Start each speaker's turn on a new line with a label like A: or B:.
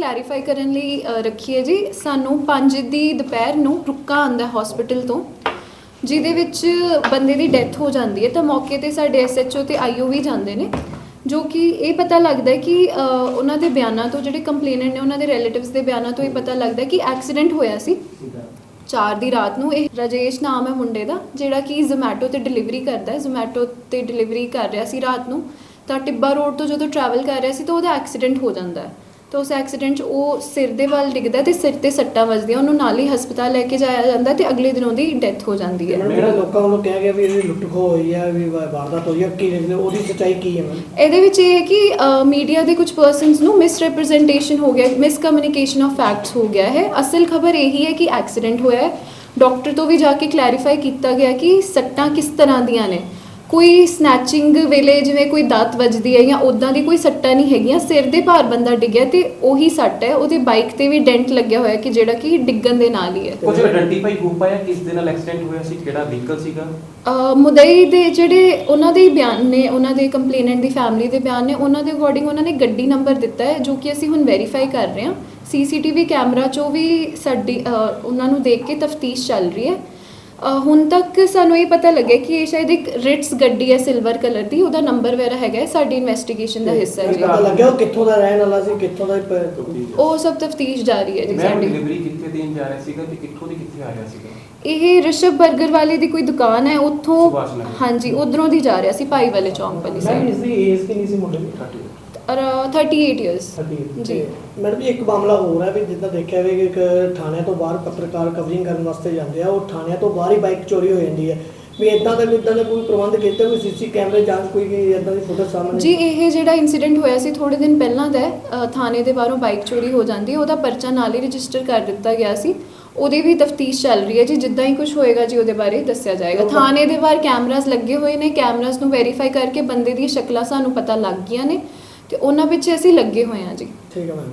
A: Clarify ਕਰਨ ਲਈ ਅ, ਰੱਖੀ ਹੈ ਜੀ। ਸਾਨੂੰ 5 ਦੀ ਦੁਪਹਿਰ ਨੂੰ ਰੁੱਕਾ ਆਂਦਾ ਹਸਪੀਟਲ ਤੋਂ ਜਿਹਦੇ ਵਿੱਚ ਬੰਦੇ ਦੀ ਡੈਥ ਹੋ ਜਾਂਦੀ ਹੈ। ਤਾਂ ਮੌਕੇ ਤੇ ਸਾਡੇ ਐਸਐਚਓ ਤੇ ਆਈਓ ਵੀ ਜਾਂਦੇ ਨੇ ਜੋ ਕਿ ਇਹ ਪਤਾ ਲੱਗਦਾ ਹੈ ਕਿ ਅ, ਉਹਨਾਂ ਦੇ ਬਿਆਨਾਂ ਤੋਂ ਜਿਹੜੇ ਕੰਪਲੇਨੈਂਟ ਨੇ ਉਹਨਾਂ ਦੇ ਰਿਲੇਟਿਵਸ ਦੇ ਬਿਆਨਾਂ ਤੋਂ ਇਹ ਪਤਾ ਲੱਗਦਾ ਹੈ ਕਿ ਐਕਸੀਡੈਂਟ ਹੋਇਆ ਸੀ। 4 ਦੀ ਰਾਤ ਨੂੰ ਇਹ ਰਾਜੇਸ਼ ਨਾਮ ਹੈ ਮੁੰਡੇ ਦਾ ਜਿਹੜਾ ਕਿ ਜ਼ੋਮੈਟੋ ਤੇ ਡਿਲੀਵਰੀ ਕਰਦਾ ਹੈ। ਜ਼ੋਮੈਟੋ ਤੇ ਡਿਲੀਵਰੀ ਕਰ ਰਿਹਾ ਸੀ ਰਾਤ ਨੂੰ। ਤਾਂ ਟਿੱਬਾ ਰੋਡ ਤੋਂ ਜਦੋਂ ਟਰੈਵਲ ਕਰ ਰਿਹਾ ਸੀ ਤਾਂ ਉਹਦਾ ਐਕਸੀਡੈਂਟ ਹੋ ਜਾਂਦਾ ਹੈ। ਤਾਂ ਉਸ ਐਕਸੀਡੈਂਟ 'ਚ ਉਹ ਸਿਰ ਦੇ ਵੱਲ ਡਿੱਗਦਾ ਤੇ ਸਿਰ ਤੇ ਸੱਟਾਂ ਵੱਜਦੀਆਂ ਉਹਨੂੰ ਨਾਲ ਹੀ ਹਸਪਤਾਲ ਲੈ ਕੇ ਜਾਇਆ ਜਾਂਦਾ ਤੇ ਅਗਲੇ ਦਿਨ ਉਹਦੀ ਡੈਥ ਹੋ ਜਾਂਦੀ ਹੈ।
B: ਜਿਹੜਾ ਲੋਕਾਂ ਵੱਲੋਂ ਕਿਹਾ ਗਿਆ ਵੀ ਇਹਦੀ ਲੁੱਟ ਖੋਹ ਹੋਈ ਹੈ ਵੀ ਵਾ- ਵਾਰਦਾਤ ਹੋਈ ਹੈ ਕੀ ਦੇਖਦੇ ਹੋ? ਉਹਦੀ ਸੱਚਾਈ ਕੀ ਹੈ ਮੈਮ
A: ਇਹਦੇ ਵਿੱਚ ਇਹ ਹੈ ਕਿ ਮੀਡੀਆ ਦੇ ਕੁਝ ਪਰਸਨਸ ਨੂੰ ਮਿਸਰੈਪਰੈਜ਼ੈਂਟੇਸ਼ਨ ਹੋ ਗਿਆ ਮਿਸਕਮਿਊਨੀਕੇਸ਼ਨ ਆਫ ਫੈਕਟਸ ਹੋ ਗਿਆ ਹੈ। ਅਸਲ ਖਬਰ ਇਹੀ ਹੈ ਕਿ ਐਕਸੀਡੈਂਟ ਹੋਇਆ ਹੈ। ਡਾਕਟਰ ਤੋਂ ਵੀ ਜਾ ਕੇ ਕਲੈਰੀਫਾਈ ਕੀਤਾ ਗਿਆ ਕਿ ਸੱਟਾਂ ਕਿਸ ਤਰ੍ਹਾਂ ਦੀਆਂ ਨੇ। ਕੋਈ ਸਨੈਚਿੰਗ ਵੇਲੇ ਜਿਵੇਂ ਕੋਈ ਦਾਤ ਵੱਜਦੀ ਹੈ ਜਾਂ ਉਦਾਂ ਦੀ ਕੋਈ ਸੱਟਾਂ ਨਹੀਂ ਹੈਗੀਆਂ ਸਿਰ ਦੇ ਭਾਰ ਬੰਦਾ ਡਿੱਗਿਆ ਤੇ ਉਹੀ ਸੱਟ ਹੈ ਉਹਦੇ ਬਾਈਕ ਤੇ ਵੀ ਡੈਂਟ ਲੱਗਿਆ ਹੋਇਆ ਕਿ ਜਿਹੜਾ ਕਿ ਡਿੱਗਣ ਦੇ ਨਾਲ ਹੀ ਹੈ।
C: ਕੁਝ ਆਇਡੈਂਟੀਫਾਈ ਹੋ ਪਾਇਆ ਕਿਸ ਦੇ ਨਾਲ ਐਕਸੀਡੈਂਟ ਹੋਇਆ ਸੀ ਕਿਹੜਾ ਵਹੀਕਲ ਸੀਗਾ?
A: ਅ, ਮੁਦਈ ਦੇ ਜਿਹੜੇ ਉਹਨਾਂ ਦੇ ਹੀ ਬਿਆਨ ਨੇ ਉਹਨਾਂ ਦੇ ਕੰਪਲੇਨੈਂਟ ਦੀ ਫੈਮਿਲੀ ਦੇ ਬਿਆਨ ਨੇ ਉਹਨਾਂ ਦੇ ਅਕੋਰਡਿੰਗ ਉਹਨਾਂ ਨੇ ਗੱਡੀ ਨੰਬਰ ਦਿੱਤਾ ਹੈ ਜੋ ਕਿ ਅਸੀਂ ਹੁਣ ਵੈਰੀਫਾਈ ਕਰ ਰਹੇ ਹਾਂ। ਸੀਸੀਟੀਵੀ ਕੈਮਰਾ 'ਚੋਂ ਵੀ ਸਾਡੀ ਅ, ਉਹਨਾਂ ਨੂੰ ਦੇਖ ਕੇ ਤਫਤੀਸ਼ ਚੱਲ ਰਹੀ ਹੈ। ਅ, ਹੁਣ ਤੱਕ ਸਾਨੂੰ ਇਹ ਪਤਾ ਲੱਗਿਆ ਕਿ ਇਹ ਸ਼ਾਇਦ ਇੱਕ ਰਿਟਸ ਗੱਡੀ ਹੈ ਸਿਲਵਰ ਕਲਰ ਦੀ। ਉਹਦਾ ਨੰਬਰ ਵਗੈਰਾ ਹੈਗਾ ਹੈ, ਸਾਡੀ ਇਨਵੈਸਟੀਗੇਸ਼ਨ ਦਾ ਹਿੱਸਾ ਹੈ ਜੀ।
B: ਪਤਾ ਲੱਗਿਆ ਉਹ ਕਿੱਥੋਂ ਦਾ ਰਹਿਣ ਵਾਲਾ ਸੀ ਕਿੱਥੋਂ ਦਾ ਪ-
A: ਉਹ ਸਭ ਤਫਤੀਸ਼ ਜਾਰੀ ਹੈ ਜੀ
C: ਮੈਂ
A: ਸਾਡੀ।
C: ਡਿਲੀਵਰੀ ਕਿੱਥੇ ਦੇਣ ਜਾ ਰਿਹਾ ਸੀਗਾ ਤੇ ਕਿੱਥੋਂ ਦੀ ਕਿੱਥੇ ਆ ਰਿਹਾ ਸੀਗਾ?
A: ਇਹ ਰਿਸ਼ਭ 버ਗਰ ਵਾਲੇ ਦੀ ਕੋਈ ਦੁਕਾਨ ਹੈ ਉੱਥੋਂ
C: ਸੁਭਾਸ਼ ਨਗਰ।
A: ਹਾਂਜੀ ਉਧਰੋਂ ਦੀ ਜਾ ਰਿਹਾ ਸੀ ਭਾਈ ਵਾਲੇ ਚੌਂਕ ਵਾਲੀ ਸਾਈਡ
B: ਇਸ ਦੀ ਏਜ ਕਿੰਨੀ ਸੀ ਮੁੰਡੇ ਦੀ?
A: ਔਰ 38 ਇਅਰਸ
B: 30
A: ਜੀ।
B: ਮੈਡਮ ਜੀ ਇੱਕ ਮਾਮਲਾ ਹੋਰ ਹੈ ਵੀ ਜਿੱਦਾਂ ਦੇਖਿਆ ਵੀ ਇੱਕ ਥਾਣਿਆਂ ਤੋਂ ਬਾਹਰ ਪੱਤਰਕਾਰ ਕਵਰਿੰਗ ਕਰਨ ਵਾਸਤੇ ਜਾਂਦੇ ਆ ਉਹ ਥਾਣਿਆਂ ਤੋਂ ਬਾਹਰ ਹੀ ਬਾਈਕ ਚੋਰੀ ਹੋ ਜਾਂਦੀ ਹੈ। ਵੀ ਇਦਾਂ ਦਾ ਇਦਾਂ ਦਾ ਕੋਈ ਪ੍ਰਬੰਧ ਕੀਤਾ ਕੋਈ ਸੀਸੀ ਕੈਮਰੇ ਜਾਂਚ ਕੋਈ ਇਦਾਂ ਦੀ ਫੁਟੇਜ ਸਾਹਮਣੇ?
A: ਜੀ ਇਹ ਜਿਹੜਾ ਇਨਸੀਡੈਂਟ ਹੋਇਆ ਸੀ ਥੋੜੇ ਦਿਨ ਪਹਿਲਾਂ ਦਾ ਥਾਣੇ ਦੇ ਬਾਹਰੋਂ ਬਾਈਕ ਚੋਰੀ ਹੋ ਜਾਂਦੀ ਹੈ ਉਹਦਾ ਪਰਚਾ ਨਾਲ ਹੀ ਰਜਿਸਟਰ ਕਰ ਦਿੱਤਾ ਗਿਆ ਸੀ। ਉਹਦੀ ਵੀ ਤਫਤੀਸ਼ ਚੱਲ ਰਹੀ ਹੈ ਜੀ ਜਿੱਦਾਂ ਹੀ ਕੁਝ ਹੋਏਗਾ ਜੀ ਉਹਦੇ ਬਾਰੇ ਦੱਸਿਆ ਜਾਏਗਾ। ਥਾਣੇ ਦੇ ਬਾਹਰ ਕੈਮਰਾਸ ਲੱਗੇ ਹੋਏ ਨੇ ਕੈਮਰਾਸ ਨੂੰ ਵੈਰੀਫਾਈ ਕਰਕੇ ਬੰਦੇ ਦੀਆਂ ਸ਼ਕਲਾਂ ਸਾਨੂੰ ਪਤਾ ਲੱਗ ਗਈਆਂ ਨੇ। ਤੇ ਉਹਨਾਂ ਪਿੱਛੇ ਅਸੀਂ ਲੱਗੇ ਹੋਏ ਹਾਂ ਜੀ।
B: ਠੀਕ ਹੈ ਮੈਮ